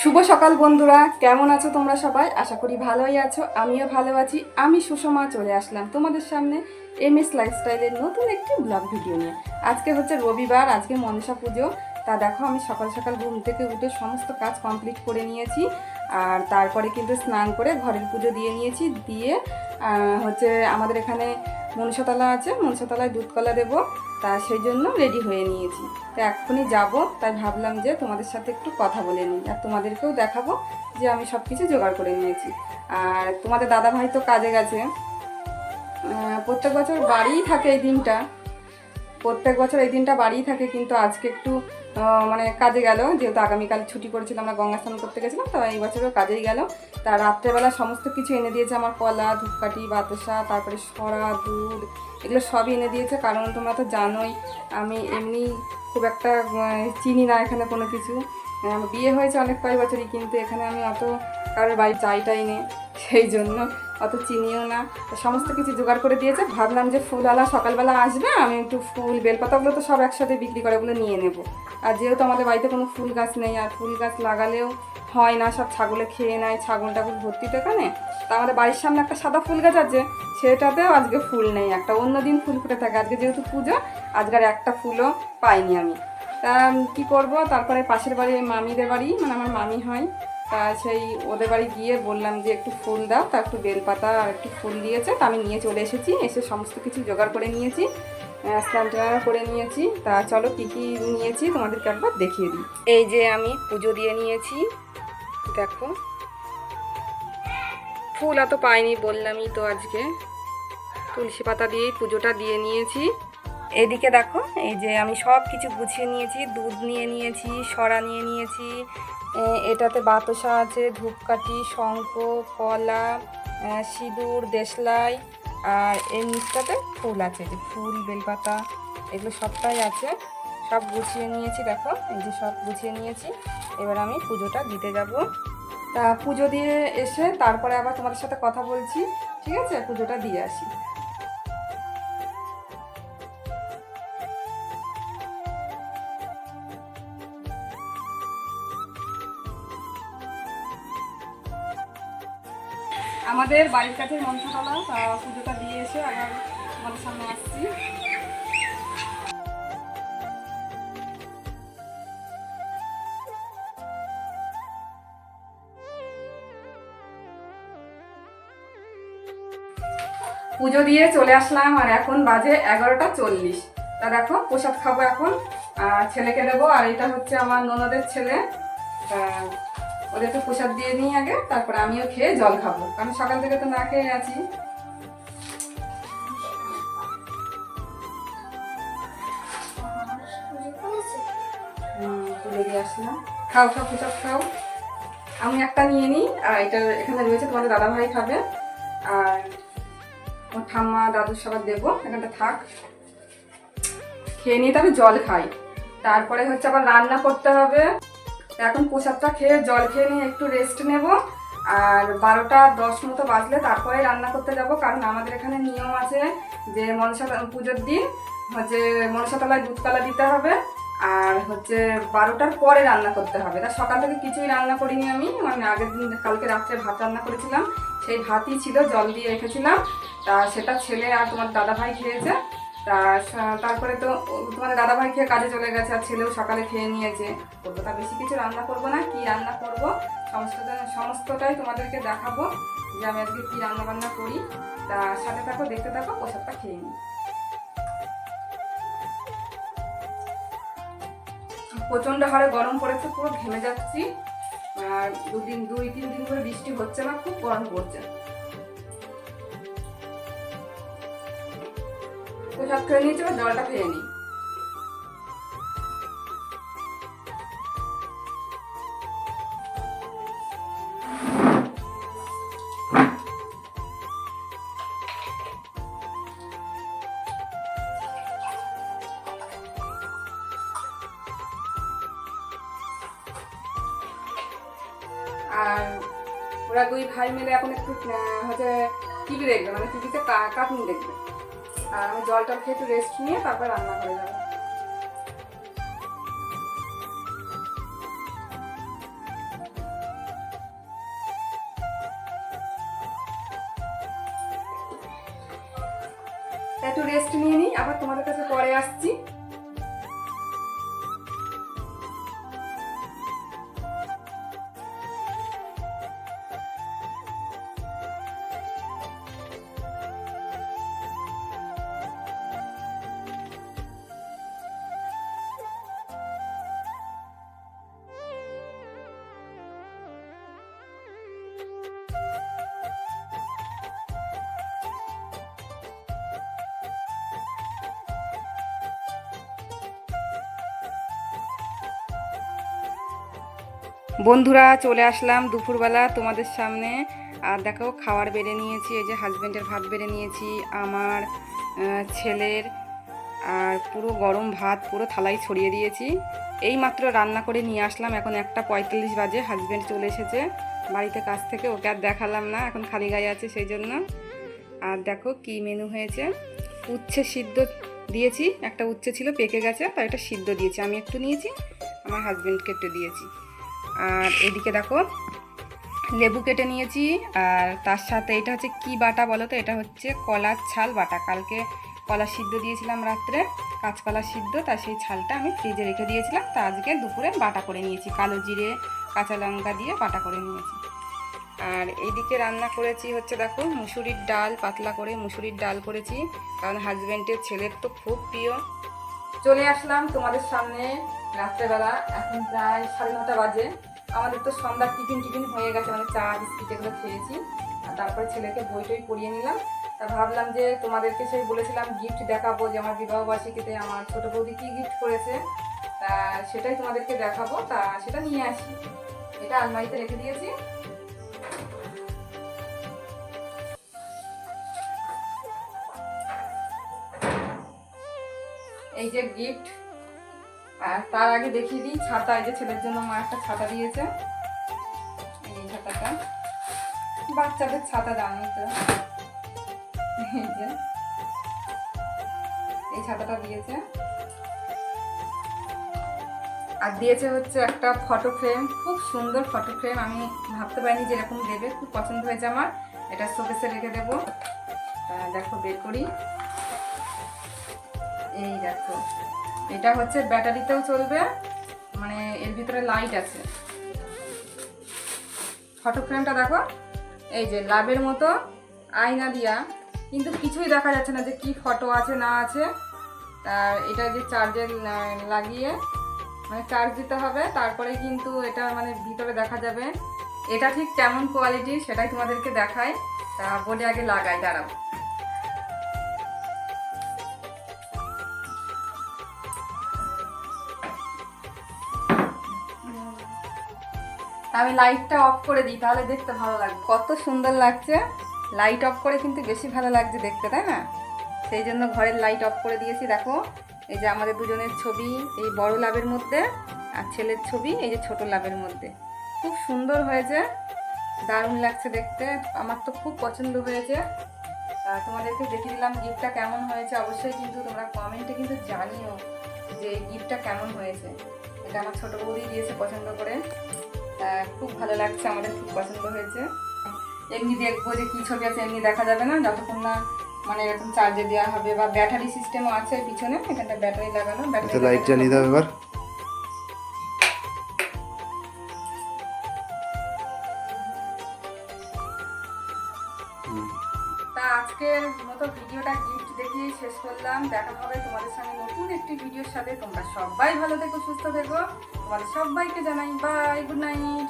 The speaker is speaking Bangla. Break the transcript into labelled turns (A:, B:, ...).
A: শুভ সকাল বন্ধুরা, কেমন আছো তোমরা সবাই? আশা করি ভালোই আছো, আমিও ভালো আছি। আমি সুষমা, চলে আসলাম তোমাদের সামনে এম এস লাইফস্টাইলের নতুন একটি ব্লগ ভিডিও নিয়ে। আজকে হচ্ছে রবিবার, আজকে মনসা পুজো। তা দেখো, আমি সকাল সকাল ঘুম থেকে উঠে সমস্ত কাজ কমপ্লিট করে নিয়েছি। আর তারপরে কিন্তু স্নান করে ঘরের পুজো দিয়ে নিয়েছি। দিয়ে হচ্ছে আমাদের এখানে মনসাতলা আছে, মনসাতলায় দুধ কলা দেবো, তা সেই জন্য রেডি হয়ে নিয়েছি। তো এক্ষুনি যাব, তাই ভাবলাম যে তোমাদের সাথে একটু কথা বলে নিই, আর তোমাদেরকেও দেখাবো যে আমি সব কিছু জোগাড় করে নিয়েছি। আর তোমাদের দাদা ভাই তো কাজে গেছে। প্রত্যেক বছর বাড়িই থাকে এই দিনটা। প্রত্যেক বছর এই দিনটা বাড়িই থাকে, কিন্তু আজকে একটু মানে কাজে গেল, যেহেতু আগামীকাল ছুটি করেছিলাম আমরা গঙ্গা স্নান করতে গেছিলাম, তো এই বছরও কাজেই গেল। তা রাত্রেবেলা সমস্ত কিছু এনে দিয়েছে আমার কলা, ধূপকাঠি, বাতাসা, তারপরে সরা, দুধ, এগুলো সবই এনে দিয়েছে, কারণ তোমরা তো জানোই, আমি এমনি খুব একটা চিনি না এখানে কোনো কিছু। বিয়ে হয়েছে অনেক কয়েক বছরই, কিন্তু এখানে আমি অত কারোর বাড়ি চাইটাই নেই, সেই জন্য অত চিনিও না। সমস্ত কিছু জোগাড় করে দিয়েছে, ভাবলাম যে ফুলওয়ালা সকালবেলা আসবে, আমি একটু ফুল, বেলপাতাগুলো তো সব একসাথে বিক্রি করে ওগুলো নিয়ে নেব। আর যেহেতু আমাদের বাড়িতে কোনো ফুল গাছ নেই, আর ফুল গাছ লাগালেও হয় না, সব ছাগলে খেয়ে নেয়, ছাগল ভর্তি তো এখানে। তা আমাদের বাড়ির সামনে একটা সাদা ফুল গাছ আছে, সেটাতেও আজকে ফুল নেই, একটা অন্য দিন ফুল ফুটে থাকে, আজকে যেহেতু পুজো আজকের একটা ফুলও পাইনি আমি। তা কি করব? তারপরে পাশের বাড়ি মামিদের বাড়ি মানে আমার মামি হয়। তা সেই ওদের বাড়ি গিয়ে বললাম যে একটু ফুল দাও। তা একটু বেলপাতা একটু ফুল দিয়েছে। তা আমি নিয়ে চলে এসেছি। এসে সমস্ত কিছু জোগাড় করে নিয়েছি। স্নান করে নিয়েছি। তা চলো কী কী নিয়েছি তোমাদেরকে একবার দেখিয়ে দিই। এই যে আমি পুজো দিয়ে নিয়েছি। দেখো। ফুল এত পাইনি বললামই তো আজকে। তুলসী পাতা দিয়েই পুজোটা দিয়ে নিয়েছি। এদিকে দেখো, এই যে আমি সব কিছু গুছিয়ে নিয়েছি, দুধ নিয়ে নিয়েছি, সরা নিয়ে নিয়েছি এটাতে বাতাসা আছে, ধূপকাঠি, শঙ্খ, কলা সিঁদুর, দেশলাই, আর এই নিচটাতে ফুল আছে যে ফুল, বেলপাতা, এগুলো সবটাই আছে, সব গুছিয়ে নিয়েছি, দেখো, এই যে সব গুছিয়ে নিয়েছি, এবার আমি পুজোটা দিতে যাব। তা পুজো দিয়ে এসে তারপরে আবার তোমাদের সাথে কথা বলছি, ঠিক আছে? পুজোটা দিয়ে আসি। আমাদের বাড়ির কাছে মনসাতলা তা পুজোটা দিয়ে এসে আবার তোমাদের সামনে আসছি। পুজো দিয়ে চলে আসলাম, আর এখন বাজে এগারোটা চল্লিশ। তা দেখো, প্রসাদ খাব এখন ছেলেকে দেবো, আর এটা হচ্ছে আমার ননদের ছেলে। ওদেরকে প্রসাদ দিয়ে নিই আগে, তারপরে আমিও খেয়ে জল খাব। কারণ সকাল থেকে তো না খেয়ে আছি। আসলাম। খাও খাও, প্রসাদ খাও। আমি একটা নিয়ে নিই, আর এটা এখানে রয়েছে, তোমাদের দাদা ভাই খাবে। আর ওর ঠাম্মা দাদুর সবার দেবো, এখানটা থাক। খেয়ে নিয়ে তবে জল খাই। তারপরে হচ্ছে আবার রান্না করতে হবে। এখন প্রসাদটা খেয়ে জল খেয়ে নিয়ে একটু রেস্ট নেব। আর বারোটা দশ মতো বাজলে তারপরে রান্না করতে যাব, কারণ আমাদের এখানে নিয়ম আছে যে মনসা পুজোর দিন হচ্ছে মনসাতলায় দুধতলা দিতে হবে, আর হচ্ছে বারোটার পরে রান্না করতে হবে। তা সকাল থেকে কিছুই রান্না করিনি আমি মানে আগের দিন কালকে রাত্রে ভাত রান্না করেছিলাম, সেই ভাতই ছিল, জল দিয়ে রেখেছিলাম। তা সেটা ছেলে আর তোমার দাদা ভাই খেয়েছে। তা তারপরে তো তোমাদের দাদা ভাই খেয়ে কাজে চলে গেছে আর ছেলেও সকালে খেয়ে নিয়েছে। করব তা বেশি কিছু রান্না করব না? কি রান্না করব? সমস্তটা, সমস্তটাই তোমাদেরকে দেখাবো যে আমি আজকে কি রান্না বান্না করি। তা সাথে থাকো, দেখতে থাকো, প্রসাদটা খেয়ে নিই। প্রচণ্ড হারে গরম পড়েছে, পুরো ঘেমে যাচ্ছি। আর দুদিন, দুই, তিন দিন ধরে বৃষ্টি হচ্ছে না, খুব গরম পড়ছে। প্রসাদ খেয়ে নিয়েছি, এবার জলটা খেয়ে নিই। আর ওরা দুই ভাই মিলে এখন একটু হচ্ছে টিভি দেখবে মানে টিভিতে কার্টুন দেখবে। আর আমি জলটা খেয়ে একটু রেস্ট নিয়ে তারপর রান্না করে যাব একটু রেস্ট নিয়ে নিই, আবার তোমাদের কাছে পরে আসছি। বন্ধুরা, চলে আসলাম দুপুরবেলা তোমাদের সামনে। আর দেখো, খাবার বেড়ে নিয়েছি, এই যে হাজব্যান্ডের ভাত বেড়ে নিয়েছি, আমার ছেলের, আর পুরো গরম ভাত, পুরো থালায় ছড়িয়ে দিয়েছি। এই মাত্র রান্না করে নিয়ে আসলাম, এখন একটা পঁয়তাল্লিশ বাজে হাজব্যান্ড চলে এসেছে বাড়িতে কাছ থেকে, ওকে আর দেখালাম না, এখন খালি গায়ে আছে সেই জন্য। আর দেখো কি মেনু হয়েছে। উচ্ছে সিদ্ধ দিয়েছি, একটা উচ্ছে ছিল, পেকে গেছে, তাই এটা সিদ্ধ দিয়েছি। আমি একটু নিয়েছি, আমার হাজব্যান্ডকে একটু দিয়েছি। আর এদিকে দেখো, লেবু কেটে নিয়েছি, আর তার সাথে এটা হচ্ছে কি বাটা বলো তো? এটা হচ্ছে কলার ছাল বাটা। কালকে কলা সিদ্ধ দিয়েছিলাম রাত্রে, কাঁচকলা সিদ্ধ তার সেই ছালটা আমি ফ্রিজে রেখে দিয়েছিলাম। তা আজকে দুপুরে বাটা করে নিয়েছি, কালো জিরে, কাঁচা লঙ্কা দিয়ে বাটা করে নিয়েছি। আর এইদিকে রান্না করেছি হচ্ছে দেখো, মুসুরির ডাল, পাতলা করে মুসুরির ডাল করেছি। কারণ হাজব্যান্ডের ছেলের তো খুব প্রিয়। চলে আসলাম তোমাদের সামনে। রাত্রেবেলা, এখন প্রায় সাড়ে নটা বাজে। আমাদের তো সন্ধ্যার টিফিন টিফিন হয়ে গেছে মানে চা, বিস্কিট এগুলো খেয়েছি। আর তারপরে ছেলেকে বই টই পড়িয়ে নিলাম। তা ভাবলাম যে তোমাদেরকে সেই বলেছিলাম গিফট দেখাবো যে আমার বিবাহবার্ষিকীতে আমার ছোটো বৌদি কী গিফট করেছে। তা সেটাই তোমাদেরকে দেখাবো। তা সেটা নিয়ে আসি। এটা আলমারিতে রেখে দিয়েছি। এই যে গিফট আর তার আগে দেখিয়ে দিই, ছাতা, এই যে ছেলের জন্য মা একটা ছাতা দিয়েছে। এই ছাতাটা। বাচ্চাদের ছাতা জানি তো। এই এই ছাতাটা দিয়েছে। আর দিয়েছে হচ্ছে একটা ফটো ফ্রেম খুব সুন্দর ফটো ফ্রেম আমি ভাবতে পারিনি যে এরকম দেবে, খুব পছন্দ হয়েছে আমার। এটা শোকেসে রেখে দেবো। দেখো, বের করি। এই দেখো। এটা হচ্ছে ব্যাটারিতেও চলবে মানে এর ভিতরে লাইট আছে। ফটো ফ্রেমটা দেখো, এই যে লাভের মতো, আয়না দিয়া, কিন্তু কিছুই দেখা যাচ্ছে না যে কি ফটো আছে, না আছে। আর এটা যে চার্জে লাগিয়ে মানে চার্জ দিতে হবে, তারপরে কিন্তু এটা মানে ভিতরে দেখা যাবে। এটা ঠিক কেমন কোয়ালিটি সেটাই তোমাদেরকে দেখায় তা বলে আগে লাগাই, দাঁড়াও। আমি লাইটটা অফ করে দিই, তাহলে দেখতে ভালো লাগবে। কত সুন্দর লাগছে। লাইট অফ করে কিন্তু বেশি ভালো লাগছে দেখতে, তাই না? সেই জন্য ঘরের লাইট অফ করে দিয়েছি, দেখো। এই যে আমাদের দুজনের ছবি, এই বড় লাভের মধ্যে আর ছেলের ছবি, এই যে ছোট লাভের মধ্যে। খুব সুন্দর হয়েছে। দারুণ লাগছে দেখতে। আমার তো খুব পছন্দ হয়েছে। তোমাদেরকে দেখিয়ে দিলাম গিফটটা কেমন হয়েছে। অবশ্যই কিন্তু তোমরা কমেন্টে কিন্তু জানিও যে গিফটটা কেমন হয়েছে। এটা আমার ছোটো বৌদি দিয়েছে পছন্দ করে। খুব ভালো লাগছে আমাদের খুব পছন্দ হয়েছে। এমনি দেখব যে কী ছবি আছে এমনি দেখা যাবে না যতক্ষণ না মানে এরকম চার্জে দেওয়া হবে বা ব্যাটারি সিস্টেমও আছে পিছনে এখানটা ব্যাটারি লাগানো ব্যাটারি
B: লাইট জ্বালিয়ে দাও এবার।
A: তা আজকের মতো ভিডিওটা গিফট দেখিয়ে শেষ করলাম। দেখা হবে তোমাদের সঙ্গে নতুন একটি ভিডিওর সাথে। তোমরা সবাই ভালো থেকো সুস্থ থেকো। তোমাদের সবাইকে জানাই বাই গুড নাইট